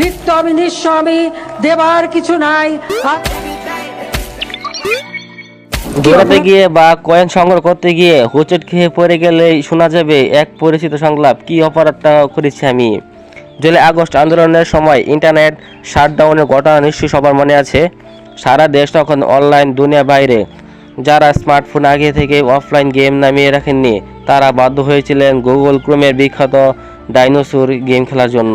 রিক্ত আমি দেবার কিছু নাই। দৌড়াতে গিয়ে বা কয়েন সংগ্রহ করতে গিয়ে হোঁচট খেয়ে পড়ে গেলে শোনা যাবে এক পরিচিত সংলাপ, কি অপরাধটা করেছি আমি? জুলাই আগস্ট আন্দোলনের সময় ইন্টারনেট শাটডাউনের ঘটনা নিশ্চয়ই সবার মনে আছে। সারা দেশ তখন অনলাইন দুনিয়া বাইরে। যারা স্মার্টফোন আগে থেকে অফলাইন গেম নামিয়ে রাখেননি, তারা বাধ্য হয়েছিলেন গুগল ক্রোমের বিখ্যাত ডাইনোসর গেম খেলার জন্য।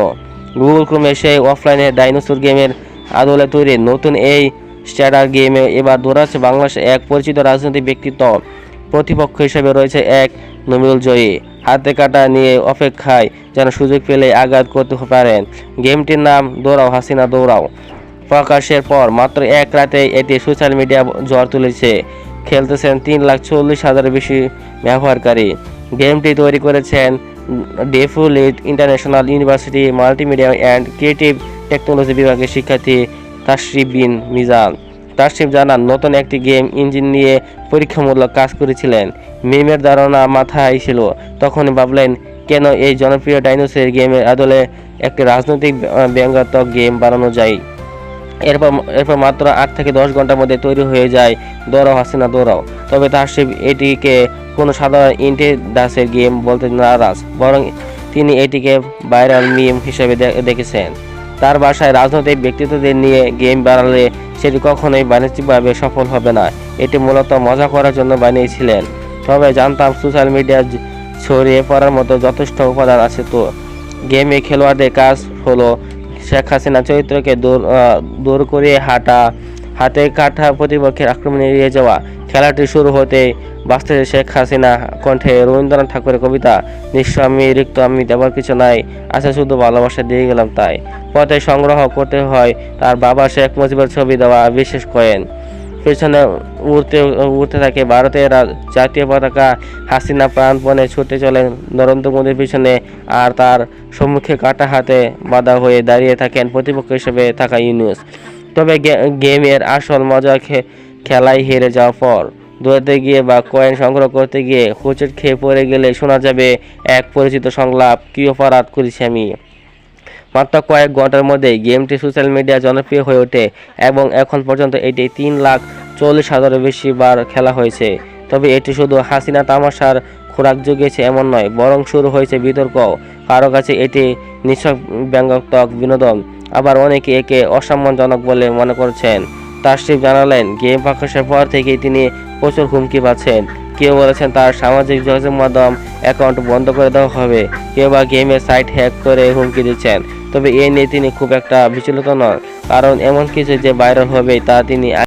গুগল ক্রোমে সেই অফলাইনে ডাইনোসর গেমের আদলে তৈরি নতুন এই স্ট্যাডার গেমে এবার দৌড়াচ্ছে বাংলাদেশের এক পরিচিত রাজনৈতিক ব্যক্তিত্ব। প্রতিপক্ষ হিসেবে রয়েছে এক নমিরুল জয়ী। হাতে কাটা নিয়ে অপেক্ষায় যেন সুযোগ পেলে আঘাত করতে পারেন। গেমটির নাম দৌড়াও হাসিনা, দৌড়াও। প্রকাশের পর মাত্র এক রাতে এটি সোশ্যাল মিডিয়া জ্বর তুলেছে। খেলতেছেন তিন লাখ চল্লিশ হাজারের বেশি ব্যবহারকারী। গেমটি তৈরি করেছেন Daffodil International University multimedia and creative technology বিভাগের শিক্ষার্থী তাশরিফ বিন মিজান তাশরিফ জানান নতুন একটি গেম ইঞ্জিন নিয়ে পরীক্ষামূলক কাজ করেছিলেন। মিমের ধারণা মাথায় ছিল। তখন ভাবলেন, কেন এই জনপ্রিয় ডাইনোসের গেমের আদলে একটি রাজনৈতিক ব্যঙ্গাত্মক গেম বানানো যায়? এরপর এরপর মাত্র আট থেকে দশ ঘণ্টার মধ্যে তৈরি হয়ে যায় দৌড়াও হাসিনা দৌড়াও তবে তাসিফ এটিকে কোনো সাধারণ ইন্টেডাসের গেম বলতে নারাজ, বরং তিনি এটিকে ভাইরাল মিম হিসেবে দেখেছেন। তার বাসায় রাজনৈতিক ব্যক্তিত্বদের নিয়ে গেম বাড়ালে সেটি কখনোই বাণিজ্যিকভাবে সফল হবে না। এটি মূলত মজা করার জন্য বানিয়েছিলেন। তবে জানতাম সোশ্যাল মিডিয়া ছড়িয়ে পড়ার মতো যথেষ্ট উপাদান আছে তো। গেমে খেলোয়াড়দের কাজ হলো শেখ হাসিনা চরিত্রকে দূর দৌড় করিয়ে হাঁটা, হাতে কাঠা প্রতিপক্ষের আক্রমণে এড়িয়ে যাওয়া খেলাটি শুরু হতে বাঁচতে শেখ হাসিনা কণ্ঠে রবীন্দ্রনাথ ঠাকুরের কবিতা, নিঃস্ব আমি, রিক্ত আমি দেবার কিছু নাই আশা শুধু ভালোবাসা দিয়ে গেলাম তাই। পথে সংগ্রহ করতে হয় তার বাবা শেখ মুজিবের ছবি দেওয়া, বিশেষ কয়েন। পেছনে উড়তে উড়তে থাকে। ভারতের জাতীয় পতাকা হাসিনা প্রাণপণে ছুটে চলেন নরেন্দ্র মোদীর পিছনে আর তার সম্মুখে কাটা হাতে বাধা হয়ে দাঁড়িয়ে থাকেন প্রতিপক্ষ হিসেবে থাকা ইউনুস। তবে গেমের আসল মজা খেলায় হেরে যাওয়ার পর দৌড়াতে গিয়ে বা কয়েন সংগ্রহ করতে গিয়ে হোঁচট খেয়ে পড়ে গেলে শোনা যাবে এক পরিচিত সংলাপ, কী অপরাধ করেছি আমি? মাত্র কয়েক ঘণ্টার মধ্যেই গেমটি সোশ্যাল মিডিয়া জনপ্রিয় হয়ে ওঠে এবং এখন পর্যন্ত এটি তিন লাখ চল্লিশ হাজারের বেশি বার খেলা হয়েছে। তবে এটি শুধু হাসিনা তামাশার খোরাক জুগিয়েছে এমন নয়, বরং শুরু হয়েছে বিতর্ক কারও কাছে এটি নিছক ব্যঙ্গাত্মক বিনোদন, আবার অনেকে একে অসম্মানজনক বলে মনে করছেন। তাশরিফ জানালেন, গেম প্রকাশের পর থেকেই তিনি প্রচুর হুমকি পাচ্ছেন। কেউ বলেছেন তার সামাজিক যোগাযোগ মাধ্যম অ্যাকাউন্ট বন্ধ করে দেওয়া হবে। কেউ বা গেমের সাইট হ্যাক করে হুমকি দিচ্ছেন। তবে এ নিয়ে তিনি খুব একটা বিচলিত নন। কারণ এমন কিছু যে ভাইরাল হবে তা তিনি